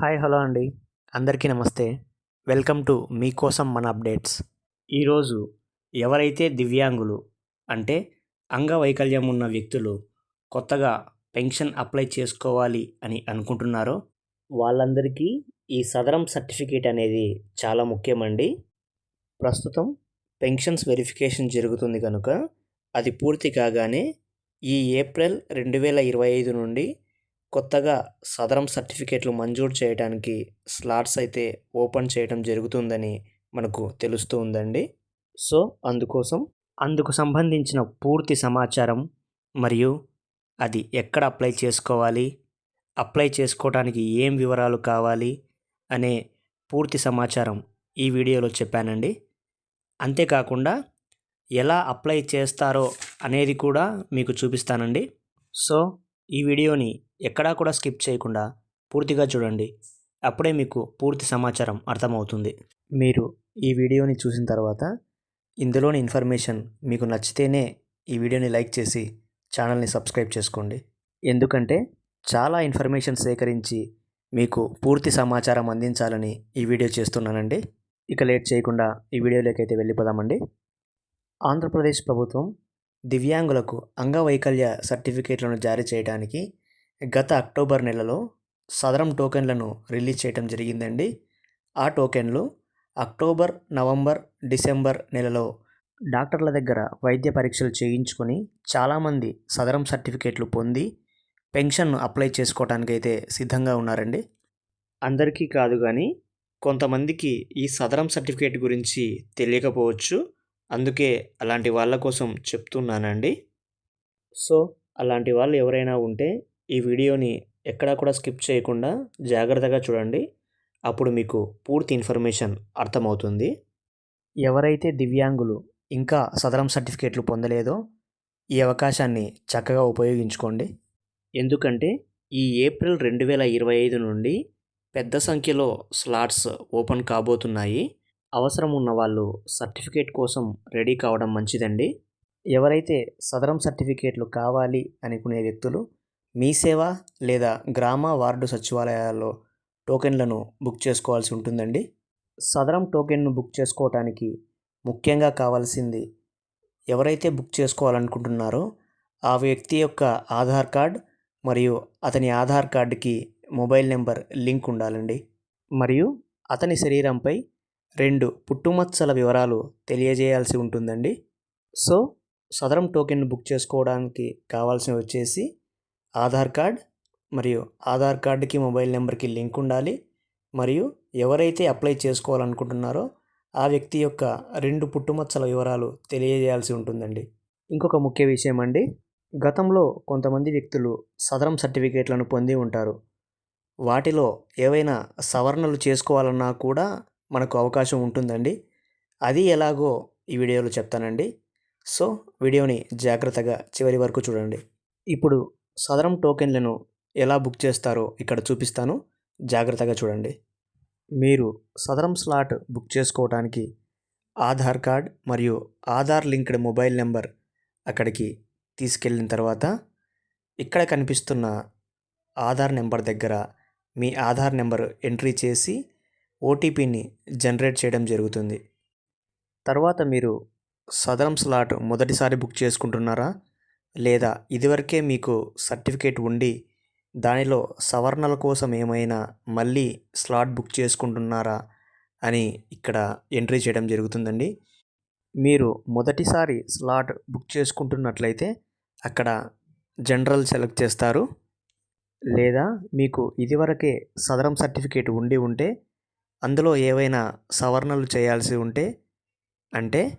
Hi hello అండి. అందరికీ నమస్తే. వెల్కమ్ టు మీకోసం మన అప్డేట్స్. ఈరోజు ఎవరైతే దివ్యాంగులు అంటే అంగవైకల్యం ఉన్న వ్యక్తులు కొత్తగా పెన్షన్ అప్లై చేసుకోవాలి అని అనుకుంటున్నారో వాళ్ళందరికీ ఈ సదరం సర్టిఫికేట్ అనేది చాలా ముఖ్యమండి. ప్రస్తుతం పెన్షన్స్ వెరిఫికేషన్ జరుగుతుంది కనుక అది పూర్తి కాగానే ఈ ఏప్రిల్ రెండు వేల ఇరవై ఐదు నుండి కొత్తగా సదరం సర్టిఫికేట్లు మంజూరు చేయడానికి స్లాట్స్ అయితే ఓపెన్ చేయడం జరుగుతుందని మనకు తెలుస్తూ ఉందండి. సో అందుకోసం అందుకు సంబంధించిన పూర్తి సమాచారం మరియు అది ఎక్కడ అప్లై చేసుకోవాలి అప్లై చేసుకోవడానికి ఏం వివరాలు కావాలి అనే పూర్తి సమాచారం ఈ వీడియోలో చెప్పానండి. అంతేకాకుండా ఎలా అప్లై చేస్తారో అనేది కూడా మీకు చూపిస్తానండి. సో ఈ వీడియోని ఎక్కడా కూడా స్కిప్ చేయకుండా పూర్తిగా చూడండి. అప్పుడే మీకు పూర్తి సమాచారం అర్థమవుతుంది. మీరు ఈ వీడియోని చూసిన తర్వాత ఇందులోని ఇన్ఫర్మేషన్ మీకు నచ్చితేనే ఈ వీడియోని లైక్ చేసి ఛానల్ని సబ్స్క్రైబ్ చేసుకోండి. ఎందుకంటే చాలా ఇన్ఫర్మేషన్ సేకరించి మీకు పూర్తి సమాచారం అందించాలని ఈ వీడియో చేస్తున్నానండి. ఇక లేట్ చేయకుండా ఈ వీడియోలోకి అయితే వెళ్ళిపోదామండి. ఆంధ్రప్రదేశ్ ప్రభుత్వం దివ్యాంగులకు అంగవైకల్య సర్టిఫికేట్లను జారీ చేయడానికి గత అక్టోబర్ నెలలో సదరం టోకెన్లను రిలీజ్ చేయడం జరిగిందండి. ఆ టోకెన్లు అక్టోబర్ నవంబర్ డిసెంబర్ నెలలో డాక్టర్ల దగ్గర వైద్య పరీక్షలు చేయించుకొని చాలామంది సదరం సర్టిఫికేట్లు పొంది పెన్షన్ను అప్లై చేసుకోవడానికి అయితే సిద్ధంగా ఉన్నారండి. అందరికీ కాదు కానీ కొంతమందికి ఈ సదరం సర్టిఫికేట్ గురించి తెలియకపోవచ్చు. అందుకే అలాంటి వాళ్ళ కోసం చెప్తున్నానండి. సో అలాంటి వాళ్ళు ఎవరైనా ఉంటే ఈ వీడియోని ఎక్కడా కూడా స్కిప్ చేయకుండా జాగ్రత్తగా చూడండి. అప్పుడు మీకు పూర్తి ఇన్ఫర్మేషన్ అర్థమవుతుంది. ఎవరైతే దివ్యాంగులు ఇంకా సదరం సర్టిఫికేట్లు పొందలేదో ఈ అవకాశాన్ని చక్కగా ఉపయోగించుకోండి. ఎందుకంటే ఈ ఏప్రిల్ రెండు వేల ఇరవై ఐదు నుండి పెద్ద సంఖ్యలో స్లాట్స్ ఓపెన్ కాబోతున్నాయి. అవసరం ఉన్న వాళ్ళు సర్టిఫికేట్ కోసం రెడీ కావడం మంచిదండి. ఎవరైతే సదరం సర్టిఫికేట్లు కావాలి అనుకునే వ్యక్తులు మీ సేవ లేదా గ్రామ వార్డు సచివాలయాల్లో టోకెన్లను బుక్ చేసుకోవాల్సి ఉంటుందండి? సదరం టోకెన్ను బుక్ చేసుకోవటానికి ముఖ్యంగా కావాల్సింది ఎవరైతే బుక్ చేసుకోవాలనుకుంటున్నారో ఆ వ్యక్తి యొక్క ఆధార్ కార్డ్ మరియు అతని ఆధార్ కార్డుకి మొబైల్ నెంబర్ లింక్ ఉండాలండి. మరియు అతని శరీరంపై రెండు పుట్టుమచ్చల వివరాలు తెలియజేయాల్సి ఉంటుందండి. సో సదరం టోకెన్ బుక్ చేసుకోవడానికి కావాల్సినవి వచ్చేసి ఆధార్ కార్డ్ మరియు ఆధార్ కార్డుకి మొబైల్ నెంబర్కి లింక్ ఉండాలి. మరియు ఎవరైతే అప్లై చేసుకోవాలనుకుంటున్నారో ఆ వ్యక్తి యొక్క రెండు పుట్టుమచ్చల వివరాలు తెలియజేయాల్సి ఉంటుందండి. ఇంకొక ముఖ్య విషయం అండి. గతంలో కొంతమంది వ్యక్తులు సదరం సర్టిఫికేట్లను పొంది ఉంటారు. వాటిలో ఏవైనా సవరణలు చేసుకోవాలన్నా కూడా మనకు అవకాశం ఉంటుందండి. అది ఎలాగో ఈ వీడియోలో చెప్తానండి. సో వీడియోని జాగ్రత్తగా చివరి వరకు చూడండి. ఇప్పుడు సదరం టోకెన్లను ఎలా బుక్ చేస్తారో ఇక్కడ చూపిస్తాను. జాగ్రత్తగా చూడండి. మీరు సదరం స్లాట్ బుక్ చేసుకోవడానికి ఆధార్ కార్డ్ మరియు ఆధార్ లింక్డ్ మొబైల్ నెంబర్ అక్కడికి తీసుకెళ్ళిన తర్వాత ఇక్కడ కనిపిస్తున్న ఆధార్ నెంబర్ దగ్గర మీ ఆధార్ నెంబర్ ఎంట్రీ చేసి ఓటీపీని జనరేట్ చేయడం జరుగుతుంది. తర్వాత మీరు సదరం స్లాట్ మొదటిసారి బుక్ చేసుకుంటున్నారా? లేదా ఇదివరకే మీకు సర్టిఫికేట్ ఉండి దానిలో సవరణల కోసం ఏమైనా మళ్ళీ స్లాట్ బుక్ చేసుకుంటున్నారా అని ఇక్కడ ఎంట్రీ చేయడం జరుగుతుందండి. మీరు మొదటిసారి స్లాట్ బుక్ చేసుకుంటున్నట్లయితే అక్కడ జనరల్ సెలెక్ట్ చేస్తారు. లేదా మీకు ఇదివరకే సదరం సర్టిఫికేట్ ఉండి ఉంటే అందులో ఏవైనా సవరణలు చేయాల్సి ఉంటే అంటే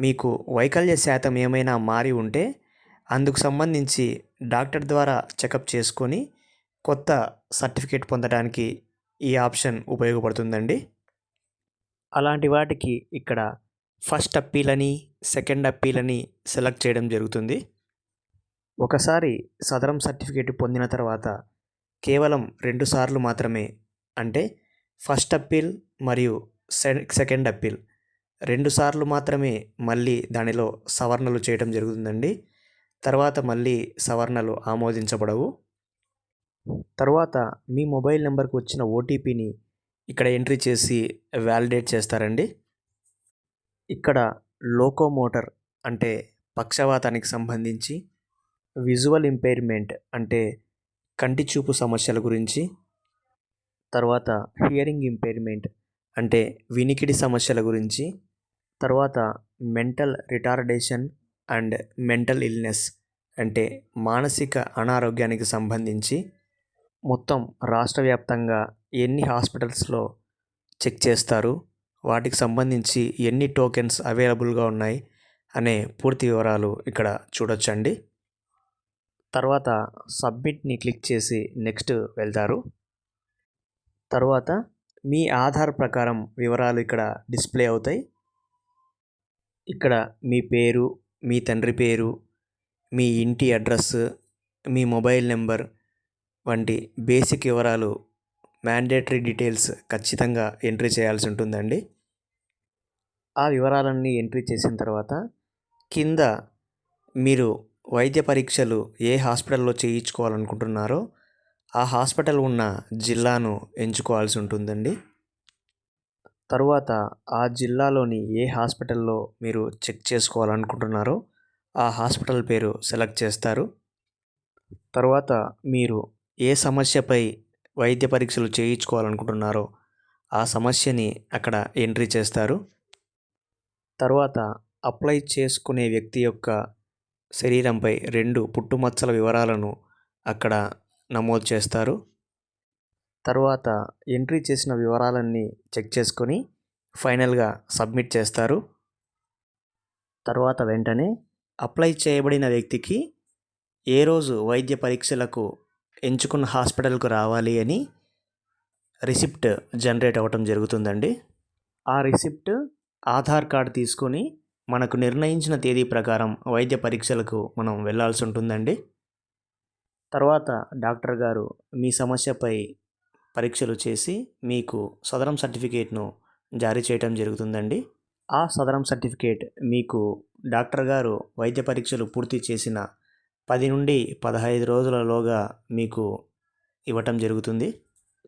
మీకు వైకల్య శాతం ఏమైనా మారి ఉంటే అందుకు సంబంధించి డాక్టర్ ద్వారా చెకప్ చేసుకొని కొత్త సర్టిఫికేట్ పొందడానికి ఈ ఆప్షన్ ఉపయోగపడుతుందండి. అలాంటి వాటికి ఇక్కడ ఫస్ట్ అప్పీల్ అని సెకండ్ అప్పీల్ అని సెలెక్ట్ చేయడం జరుగుతుంది. ఒకసారి సదరం సర్టిఫికేట్ పొందిన తర్వాత కేవలం రెండు సార్లు మాత్రమే అంటే ఫస్ట్ అప్పీల్ మరియు సెకండ్ అప్పీల్ రెండు సార్లు మాత్రమే మళ్ళీ దానిలో సవరణలు చేయడం జరుగుతుందండి. తర్వాత మళ్ళీ సవరణలు ఆమోదించబడవు. తర్వాత మీ మొబైల్ నెంబర్కి వచ్చిన ఓటీపీని ఇక్కడ ఎంట్రీ చేసి వ్యాలిడేట్ చేస్తారండి. ఇక్కడ లోకోమోటర్ అంటే పక్షవాతానికి సంబంధించి విజువల్ ఇంపైర్మెంట్ అంటే కంటి చూపు సమస్యల గురించి తర్వాత హియరింగ్ ఇంపైర్మెంట్ అంటే వినికిడి సమస్యల గురించి తర్వాత mental retardation and mental illness అంటే మానసిక అనారోగ్యానికి సంబంధించి మొత్తం రాష్ట్ర వ్యాప్తంగా ఎన్ని హాస్పిటల్స్లో చెక్ చేస్తారు వాటికి సంబంధించి ఎన్ని టోకెన్స్ అవైలబుల్గా ఉన్నాయి అనే పూర్తి వివరాలు ఇక్కడ చూడొచ్చండి. తర్వాత సబ్మిట్ని క్లిక్ చేసి నెక్స్ట్ వెళ్తారు. తర్వాత మీ ఆధార్ ప్రకారం వివరాలు ఇక్కడ డిస్ప్లే అవుతాయి. ఇక్కడ మీ పేరు మీ తండ్రి పేరు మీ ఇంటి అడ్రస్ మీ మొబైల్ నెంబర్ వంటి బేసిక్ వివరాలు మ్యాండేటరీ డీటెయిల్స్ ఖచ్చితంగా ఎంట్రీ చేయాల్సి ఉంటుందండి. ఆ వివరాలన్నీ ఎంట్రీ చేసిన తర్వాత కింద మీరు వైద్య పరీక్షలు ఏ హాస్పిటల్లో చేయించుకోవాలనుకుంటున్నారో ఆ హాస్పిటల్ ఉన్న జిల్లాను ఎంచుకోవాల్సి ఉంటుందండి. తరువాత ఆ జిల్లాలోని ఏ హాస్పిటల్లో మీరు చెక్ చేసుకోవాలనుకుంటున్నారో ఆ హాస్పిటల్ పేరు సెలెక్ట్ చేస్తారు. తర్వాత మీరు ఏ సమస్యపై వైద్య పరీక్షలు చేయించుకోవాలనుకుంటున్నారో ఆ సమస్యని అక్కడ ఎంట్రీ చేస్తారు. తర్వాత అప్లై చేసుకునే వ్యక్తి యొక్క శరీరంపై రెండు పుట్టుమచ్చల వివరాలను అక్కడ నమోదు చేస్తారు. తర్వాత ఎంట్రీ చేసిన వివరాలన్నీ చెక్ చేసుకొని ఫైనల్గా సబ్మిట్ చేస్తారు. తర్వాత వెంటనే అప్లై చేయబడిన వ్యక్తికి ఏ రోజు వైద్య పరీక్షలకు ఎంచుకున్న హాస్పిటల్కు రావాలి అని రిసిప్ట్ జనరేట్ అవ్వటం జరుగుతుందండి. ఆ రిసిప్ట్ ఆధార్ కార్డ్ తీసుకొని మనకు నిర్ణయించిన తేదీ ప్రకారం వైద్య పరీక్షలకు మనం వెళ్ళాల్సి ఉంటుందండి. తర్వాత డాక్టర్ గారు మీ సమస్యపై పరీక్షలు చేసి మీకు సదరం సర్టిఫికేట్ను జారీ చేయటం జరుగుతుందండి. ఆ సదరం సర్టిఫికేట్ మీకు డాక్టర్ గారు వైద్య పరీక్షలు పూర్తి చేసిన పది నుండి పదహైదు రోజులలోగా మీకు ఇవ్వటం జరుగుతుంది.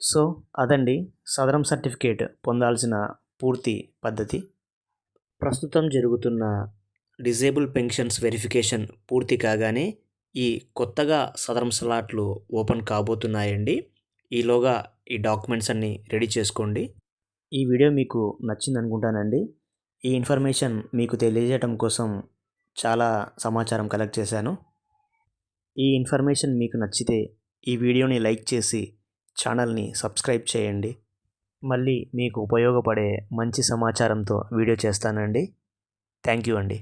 సో అదండి సదరం సర్టిఫికేట్ పొందాల్సిన పూర్తి పద్ధతి. ప్రస్తుతం జరుగుతున్న డిజేబుల్ పెన్షన్స్ వెరిఫికేషన్ పూర్తి కాగానే ఈ కొత్తగా సదరం స్లాట్లు ఓపెన్ కాబోతున్నాయండి. ఈలోగా ఈ డాక్యుమెంట్స్ అన్నీ రెడీ చేసుకోండి. ఈ వీడియో మీకు నచ్చింది అనుకుంటానండి. ఈ ఇన్ఫర్మేషన్ మీకు తెలియజేయడం కోసం చాలా సమాచారం కలెక్ట్ చేశాను. ఈ ఇన్ఫర్మేషన్ మీకు నచ్చితే ఈ వీడియోని లైక్ చేసి ఛానల్ని సబ్స్క్రైబ్ చేయండి. మళ్ళీ మీకు ఉపయోగపడే మంచి సమాచారంతో వీడియో చేస్తానండి. థ్యాంక్ యూ అండి.